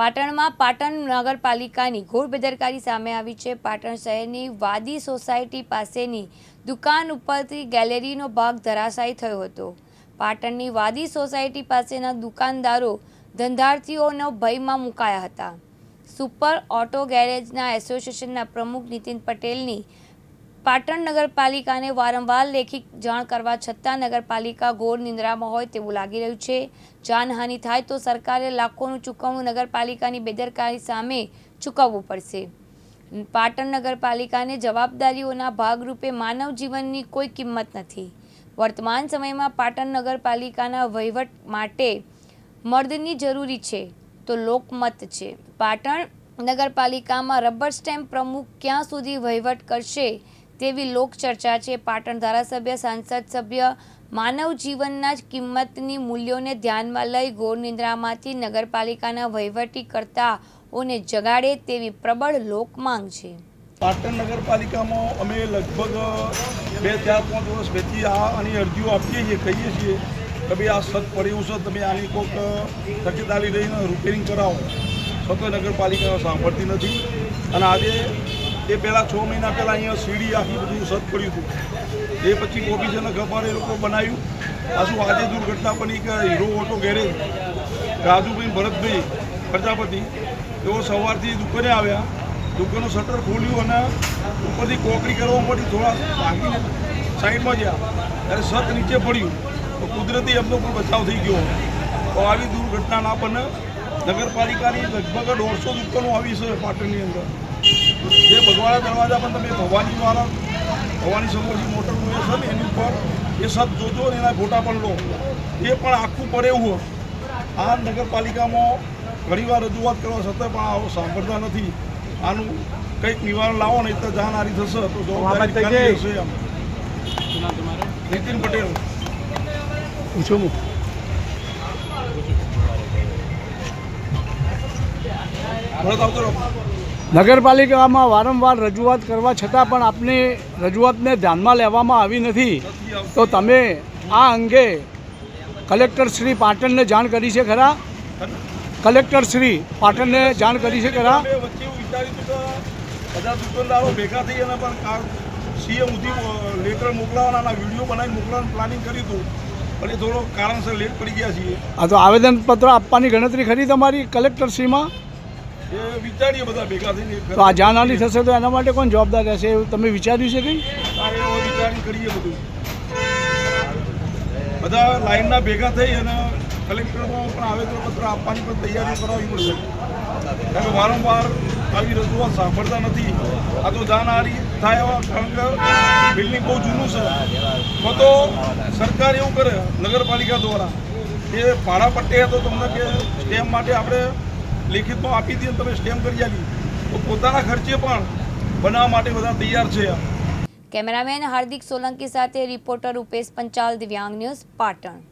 પાટણમાં પાટણ નગરપાલિકાની ઘોર બેદરકારી સામે આવી છે. પાટણ શહેરની વાદી સોસાયટી પાસેની દુકાન ઉપરથી ગેલેરીનો ભાગ ધરાશાયી થયો હતો. પાટણની વાદી સોસાયટી પાસેના દુકાનદારો ધંધાર્થીઓનો ભયમાં મુકાયા હતા. સુપર ઓટો ગેરેજના એસોસિએશનના પ્રમુખ નીતિન પટેલની પાટણ નગરપાલિકાને વારંવાર લેખિત જાણ કરવા છતાં નગરપાલિકા ઘોર નિંદ્રામાં હોય તેવું લાગી રહ્યું છે. જાનહાનિ થાય તો સરકારે લાખોનું ચૂકવણું નગરપાલિકાની બેદરકારી સામે ચૂકવવું પડશે. પાટણ નગરપાલિકાને જવાબદારીઓના ભાગરૂપે માનવ જીવનની કોઈ કિંમત નથી. વર્તમાન સમયમાં પાટણ નગરપાલિકાના વહીવટ માટે મર્દની જરૂરી છે તો લોકમત છે. પાટણ નગરપાલિકામાં રબર સ્ટેમ્પ પ્રમુખ ક્યાં સુધી વહીવટ કરશે તેવી લોકચર્ચા છે. પાટણ ધારાસભ્ય, સાંસદ સભ્ય માનવ જીવનના કિંમતની મૂલ્યોને ધ્યાનમાં લઈ ઘોર નિંદ્રામાંથી નગરપાલિકાના વહીવટી કરતાઓને જગાડે તેવી પ્રબળ લોકમાંગ છે. પાટણ નગરપાલિકામાં અમે લગભગ બે ચાર પાંચ વર્ષ પછી આ આની અરજીઓ આપીએ છીએ, કહીએ છીએ કે ભાઈ આ સત પડ્યું તમે આની કોઈક તકેદારી લઈને રિપેરિંગ કરાવો. છતાં નગરપાલિકા સાંભળતી નથી. અને આજે એ પહેલાં છ મહિના પહેલાં અહીંયા સીડી આખી બધું સત પડ્યું હતું. એ પછી ઓફિસને ખબર એ લોકો બનાવ્યું. પાછું આજે દુર્ઘટના બની કે hero auto garage? Rajubhai Bharatbhai Prajapati, તેઓ સવારથી દુકાને આવ્યા. દુકાનનું શટર ખોલ્યું અને ઉપરથી કોકરી કરવા માટે થોડા ભાગીને સાઈડમાં ગયા. ત્યારે સત નીચે પડ્યું. તો કુદરતી એમનો પણ બચાવ થઈ ગયો. તો આવી દુર્ઘટના ના બને. નગરપાલિકાની લગભગ દોઢસો દુકાનો આવી છે પાટણની અંદર. જે બગવાડા દરવાજા પણ તમે ભવાની વાળા ભવાની સમોરથી મોટર હોય છે ને એની ઉપર એ સત જોજો ને એના ફોટા પણ લો. એ પણ આખું પડે એવું હોય આ નગરપાલિકામાં ઘણીવાર રજૂઆત કરવા છતાં પણ આવો સાંભળતા નથી. આનું કંઈક નિવારણ લાવો ને તો જાનહારી થશે તો જવાબદારી હશે એમ. નીતિન પટેલ. પૂછો હું ભરત આવતો રહો. નગરપાલિકામાં વારંવાર રજૂઆત કરવા છતાં પણ આપની રજૂઆતને ધ્યાનમાં લેવામાં આવી નથી. તો તમે આ અંગે કલેક્ટર શ્રી પાટણને જાણ કરી છે ખરા? કલેક્ટર શ્રી પાટણને જાણ કરી છે ખરા? બધા દુકાનદારો ભેગા થઈ અને પણ સીએમ સુધી લેટર મોકલાવાના વીડિયો બનાવી મોકલાવાનું પ્લાનિંગ કર્યું હતું. એ થોડો કારણસર લેટ પડી ગયા છીએ. આ તો આવેદનપત્ર આપવાની ગણતરી ખરી તમારી કલેક્ટર શ્રીમાં? વિચારીએ બધા ભેગા થઈને તો આ જાનહાની થશે તો એના માટે કોણ જવાબદાર રહેશે? એવું તમે વિચાર્યું છે કંઈ? વિચારી કરીએ બધું. બધા લાઈનના ભેગા થઈ અને કલેક્ટરમાં પણ આવેદનપત્ર આપવાની પણ તૈયારી કરાવવી પડશે કારણ કે વારંવાર આવી રજૂઆત સાંભળતા નથી. આ તો જાનહારી થાય એવા કારણ કે બિલ્ડિંગ બહુ જૂનું છે. તો તો સરકાર એવું કરે નગરપાલિકા દ્વારા કે ભાડા પટ્ટે હતો તમને કે સ્ટેમ્પ માટે આપણે લેખિતમાં આપી દઈએ તમે સ્ટેમ્પ કરી આપી તો પોતાના ખર્ચે પણ બનાવવા માટે બધા તૈયાર છે કેમેરામેન હાર્દિક સોલંકી સાથે રિપોર્ટર ઉપેશ પંચાલ, દિવ્યાંગ ન્યૂઝ પાટણ.